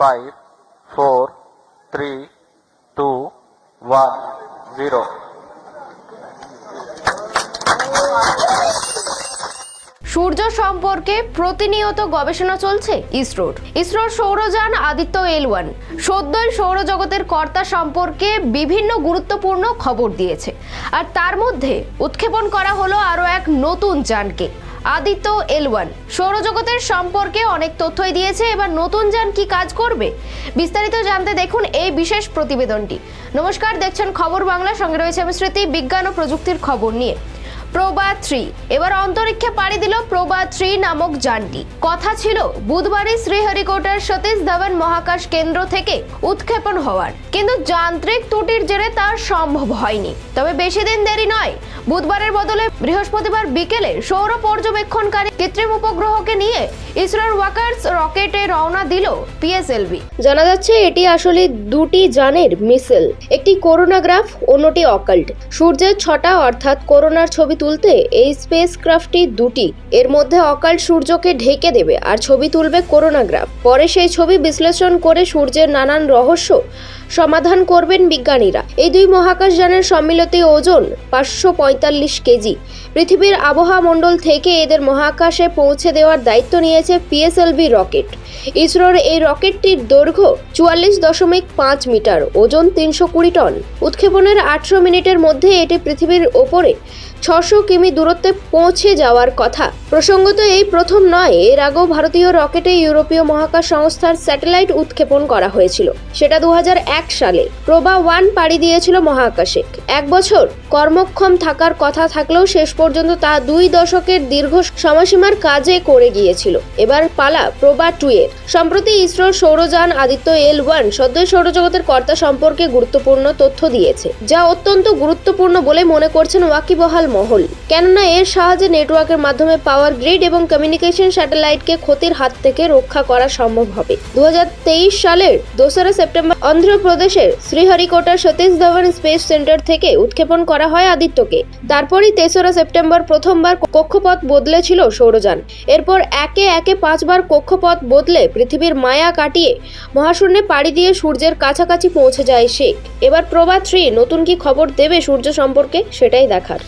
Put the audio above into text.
Five four three two one zero সূর্য সম্পর্কে প্রতিনিয়ত গবেষণা চলছে ইসরোর। ইসরোর সৌরযান আদিত্য এল ওয়ান। সদ্যই সৌরজগতের কর্তা সম্পর্কে বিভিন্ন গুরুত্বপূর্ণ খবর দিয়েছে। আর তার মধ্যে উৎক্ষেপণ করা হলো আরও এক নতুন যানকে। Aditya L one. সৌরজগতের সম্পর্কে অনেক তথ্যই দিয়েছে। এবার নতুন যান কি কাজ করবে? বিস্তারিত জানতে দেখুন এই বিশেষ প্রতিবেদনটি। নমস্কার, দেখছেন খবর বাংলা। সঙ্গে রয়েছে আমি স্মৃতি, বিজ্ঞান ও প্রযুক্তির খবর নিয়ে। Proba three. এবার অন্তরিক্ষে পাড়ি দিল প্রোবা থ্রি নামক যানটি। কথা ছিল, বুধবারই শ্রীহরিকোটার সতীশ ধাওয়ান মহাকাশ কেন্দ্র থেকে উৎক্ষেপণ হওয়ার। কিন্তু যান্ত্রিক ত্রুটির জেরে তা সম্ভব হয়নি। তবে বেশি দিন দেরি নয়, বুধবারের বদলে বৃহস্পতিবার বিকেলে সৌর পর্যবেক্ষণকারী কৃত্রিম উপগ্রহকে নিয়ে ইসরোর ওয়াকার্স রকেটে রওনা দিল পিএসএলভি। জানা যাচ্ছে, এটি আসলে দুটি যানের মিসেল। একটি করোনাগ্রাফ অন্যটি অকাল্ট। সূর্যের ছটা, অর্থাৎ করোনার ছবি তুলতে এই স্পেস ক্রাফটটি দুটি। এর মধ্যে অকাল সূর্যকে ঢেকে দেবে আর ছবি তুলবে করোনাগ্রাফ। পরে সেই ছবি বিশ্লেষণ করে সূর্যের নানান রহস্য সমাধান করবেন বিজ্ঞানীরা। এই দুই মহাকাশযানের সম্মিলিত ওজন পাঁচশো পঁয়তাল্লিশ কেজি। পৃথিবীর আবহাওয়া মণ্ডল থেকে এদের মহাকাশে পৌঁছে দেওয়ার দায়িত্ব নিয়েছে পিএসএলভি রকেট। ইসরোর এই রকেটটির দৈর্ঘ্য চুয়াল্লিশ দশমিক পাঁচ মিটার, ওজন তিনশো কুড়ি টন। উৎক্ষেপণের আটশো মিনিটের মধ্যে এটি পৃথিবীর ওপরে ছশো কিমি দূরত্বে পৌঁছে যাওয়ার কথা। প্রসঙ্গত, এই প্রথম নয়, এর আগেও ভারতীয় রকেটে ইউরোপীয় মহাকাশ সংস্থার স্যাটেলাইট উৎক্ষেপণ করা হয়েছিল। সেটা দু হাজার এক সালে। প্রভা ওয়ান পাড়ি দিয়েছিল মহাকাশে। এক বছর কর্মক্ষম থাকার কথা থাকলেও শেষ পর্যন্ত তা দুই দশকের দীর্ঘ সময়সীমার কাজে করে গিয়েছিল। এবার পালা প্রভা টু এর। সম্প্রতি ইসরোর সৌরযান আদিত্য এল ওয়ান সদ্যই সৌরজগতের কর্তা সম্পর্কে গুরুত্বপূর্ণ তথ্য দিয়েছে, যা অত্যন্ত গুরুত্বপূর্ণ বলে মনে করছেন ওয়াকিবহাল মহল। কেননা এর সাহায্যে নেটওয়ার্কের মাধ্যমে পাওয়ার গ্রিড এবং কমিউনিকেশন স্যাটেলাইটকে ক্ষতির হাত থেকে রক্ষা করা সম্ভব হবে। দু হাজার তেইশ সালের দোসরা সেপ্টেম্বর অন্ধ্রপ্রদেশের শ্রীহরিকোটার সতীশ ধাওয়ান স্পেস সেন্টার থেকে উৎক্ষেপণ করা হয় আদিত্যকে। তারপরই তেসরা সেপ্টেম্বর প্রথমবার কক্ষপথ বদলেছিল সৌরযান এরপর একে একে পাঁচবার কক্ষপথ বদলে পৃথিবীর মায়া কাটিয়ে মহাশূন্যে পাড়ি দিয়ে সূর্যের কাছাকাছি পৌঁছে যায় শেখ। এবার প্রভা থ্রি নতুন কি খবর দেবে সূর্য সম্পর্কে সেটাই দেখার।